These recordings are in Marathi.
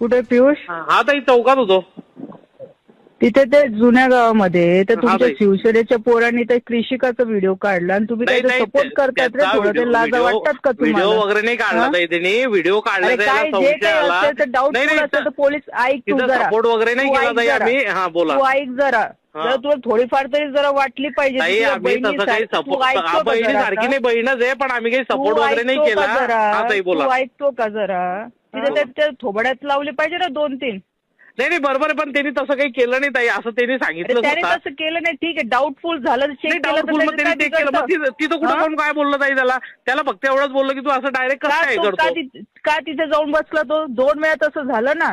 कुठे पियुष? हा ताई चौकात होतो. तिथे ते जुन्या गावामध्ये तर तुमच्या. शिवसेनेच्या पोरांनी ते कृषिकाचा व्हिडिओ काढला आणि तुम्ही नाही, त्याचा नाही, सपोर्ट करतात रे त्याचा थोडं ते लाजा वाटतात का व्हिडिओ तुम्हाला वगैरे नाही काढला हा? ताई त्यांनी. व्हिडिओ काढला अरे त्याला काय जे संशय काही आला. असेल तर नाही डाऊटफुल नाही असेल तर पोलीस ऐक तू जरा. सपोर्ट वगैरे नाही तू केला ऐक ताई जरा. आम्ही. हा बोला. तू ऐक जरा. हा. जरा तुला थोडीफार तरी जरा वाटली पाहिजे ताई तुझ्या आम्ही तसं काही बहिणीसारखी- तू सपोर्ट ऐकतो का बहिणी जरा? सारखी आता? नाही बहीणच आहे पण आम्ही काही तू सपोर्ट वगैरे नाही ऐकतो केला. का जरा? हा ताई बोला. तू ऐकतो का जरा? तिथे त्या- त्या थोबड्यात लावले पाहिजे ना दोन तीन नाही नाही बरोबर आहे पण त्यांनी तसं काही केलं नाही ताई असं त्यांनी सांगितलं त्याने तसं केलं नाही ठीक आहे डाऊटफुल झालं चेक नाही केलं तर डाऊटफुल मग त्याचं त्यांनी काय चेक केलं. मग बिघडतं? तिथं तिथं कुठं हा? कोण काय बोललं ताई त्याला? त्याला फक्त एवढंच बोललं की तू असं डायरेक्ट कसं का काय तो- का करतो ति- का तिथे जाऊन बसला तो? दोन वेळा तसं झालं ना.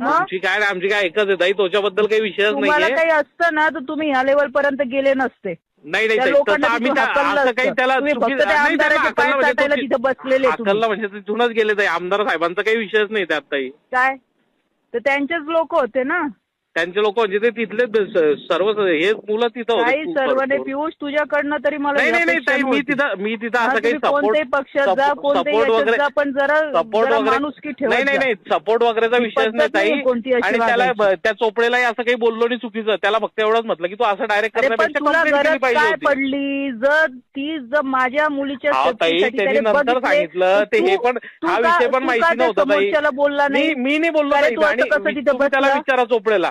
आमची काय नाही, आमची काय एकच आहे ताई त्याच्याबद्दल काही विषयच तुम्हाला नाहीये काही असतं ना तर तुम्ही ह्या लेवल पर्यंत गेले नसते. नाही नाही त्या ताई, लोकांना तसं आम्ही तिथून त्या- हाकललं असं काही असतं. त्याला तुम्ही चुकी- फक्त त्या नाही, त्याला आमदाराचे हाकललं पाय म्हणजे चाटायला तिथे बसलेले तुम्ही. हाकललं म्हणजे तिथूनच गेले ताई. आमदार साहेबांचा काही विषयच नाही त्यात ताई. काय? तर त्यांचेच लोक होते ना. त्यांचे लोक म्हणजे ते तिथले सर्व हे मुलं तिथं होते काही सर्व नाही. पियुष तुझ्याकडनं तरी मला नाही नाही नाही ताई मी. तिथं मी तिथं असं काही सपोर्ट पक्षात जा कोणत्याही सपोर्ट याच्यात वगैरे जा पण जरा सपोर्ट जरा वगैरे ठेवत नाही नाही जा. नाही सपोर्ट वगैरेचा ती विषयच नाही ताई नाहीये कोणती अशी आणि त्याला वागायची. त्या चोपडेलाही असं काही बोललो नाही चुकीचं त्याला फक्त एवढंच म्हटलं की तू असं डायरेक्ट अरे पण करण्यापेक्षा तुला कंप्लेंट केली गरज पाहिजे काय होती पडली जर ती जर माझ्या मुलीच्या ताई, safety साठी त्यांनी त्याने नंतर बघितले, सांगितलं, ते हे तू- पण- तू हा का- विषय पण तू माहिती त्या नव्हता, ताई. समोरच्याला बोलला नाही मी नाही बोललो अरे ताई तू असं आणि कसं मी- तिथं तुम्ही त्याला बसला? विचारा चोपडेला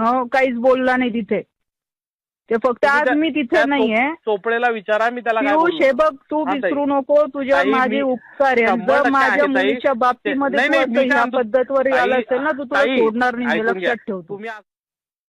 हो काहीच बोलला नाही तिथे ते फक्त आज मी तिथे नाहीये चोप- चोपडेला विचारा मी त्याला काय बोललो. तू हा, ताई. विसरू नको तुझ्या ताई, माझे मी उपकार आहे आणि शंभर जर टक्के माझ्या आहे, ताई. मुलीच्या बाबतीमध्ये नाही, तू नाही, असं मी काय ह्या म्हणतो- पद्धतवर आला ताई- असेल ना तू तुला ताई, सोडणार नाही हे ऐकून घ्या. लक्षात ठेव तू तुम्ही